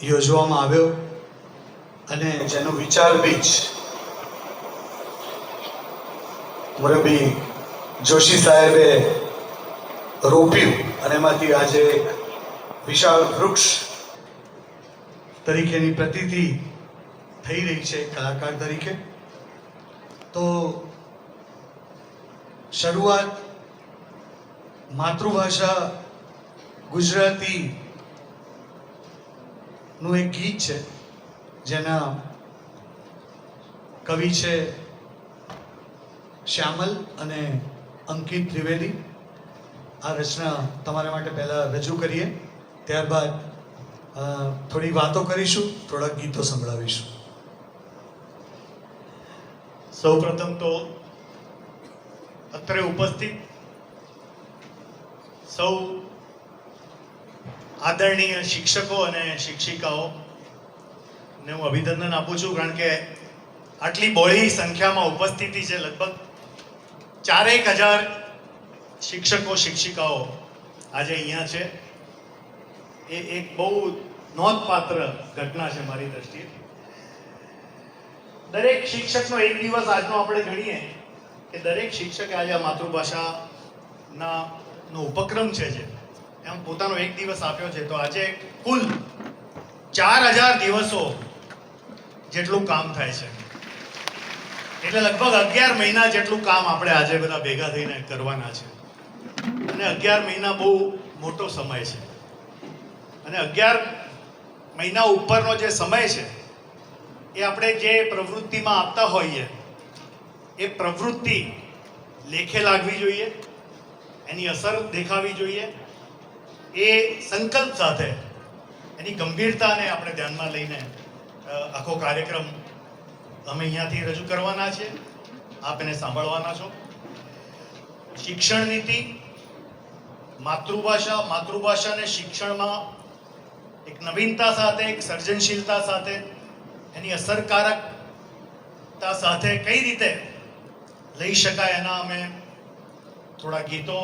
યોજવામાં આવ્યો અને જેનો વિચાર બીજ મુરબી જોશી સાહેબે રોપ્યું અને એમાંથી આજે વિશાળ વૃક્ષ તરીકેની પ્રતિતિ થઈ રહી છે કલાકાર તરીકે. તો શરૂઆત માતૃભાષા ગુજરાતી નું એક ગીત છે, જેના કવિ છે શ્યામલ અને અંકિત ત્રિવેદી. આ રચના તમારા માટે પહેલાં રજૂ કરીએ. ત્યારબાદ થોડી વાતો કરીશું, થોડાક ગીતો સંભળાવીશું. સૌ પ્રથમ તો અત્રે ઉપસ્થિત સૌ આદરણીય શિક્ષકો અને શિક્ષિકાઓ, ને હું અભિનંદન આપું છું, કારણ કે આટલી બહોળી સંખ્યામાં ઉપસ્થિતિ છે, લગભગ ચારેક હજાર શિક્ષકો, શિક્ષિકાઓ આજે અહીંયા છે. એ એક બહુ નોંધપાત્ર ઘટના છે મારી દ્રષ્ટિએ. દરેક શિક્ષકનો એક દિવસ આજનો આપણે ગણીએ કે દરેક શિક્ષકે આજે આ માતૃભાષાના નો ઉપક્રમ છે જે. એમ પોતાનો એક દિવસ આપ્યો છે. તો આજે કુલ ચાર હજાર દિવસો જેટલું કામ થાય છે. એટલે લગભગ અગિયાર મહિના જેટલું કામ આપણે આજે બધા ભેગા થઈને કરવાના છે. અને અગિયાર મહિના બહુ મોટો સમય છે. અને અગિયાર મહિના ઉપરનો જે સમય છે, એ આપણે જે પ્રવૃત્તિમાં આપતા હોઈએ, એ પ્રવૃત્તિ લેખે લાગવી જોઈએ, એની અસર દેખાવી જોઈએ એ સંકલ્પ સાથે, એની ગંભીરતાને આપણે ધ્યાનમાં લઈને આખો કાર્યક્રમ અમે અહીંયાથી રજૂ કરવાના છે. આપ એને સાંભળવાના છો. શિક્ષણ નીતિ, માતૃભાષા, માતૃભાષાને શિક્ષણમાં એક નવીનતા સાથે, એક સર્જનશીલતા સાથે, એની અસરકારકતા સાથે કઈ રીતે લઈ શકાય એના અમે થોડા ગીતો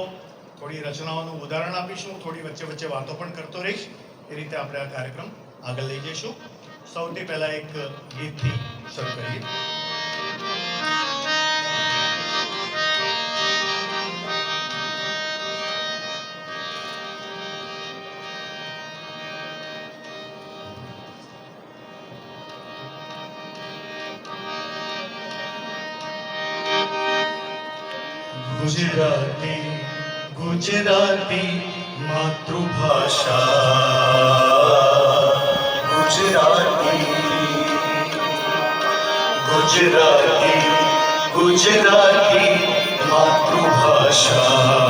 થોડી રચનાઓનું ઉદાહરણ આપીશું, થોડી વચ્ચે વચ્ચે વાતો પણ કરતો રહીશ. એ રીતે આપણે આ કાર્યક્રમ આગળ લઈ જઈશું. સૌથી પહેલા એક ગીતથી શરૂ કરીએ. ગુજરાતી ગુજરાતી માતૃભાષા ગુજરાતી ગુજરાતી ગુજરાતી માતૃભાષા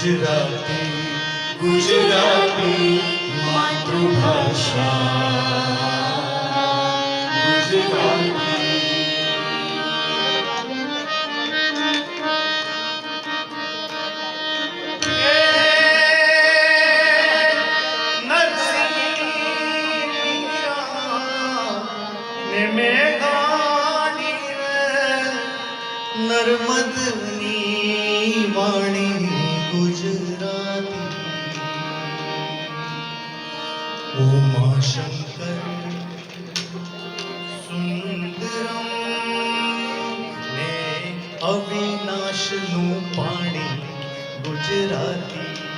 ગુજરાતી ગુજરાતી ગુજરાતી માતૃભાષા ગુજરાતી અવિનાશનું પાણી ગુજરાતી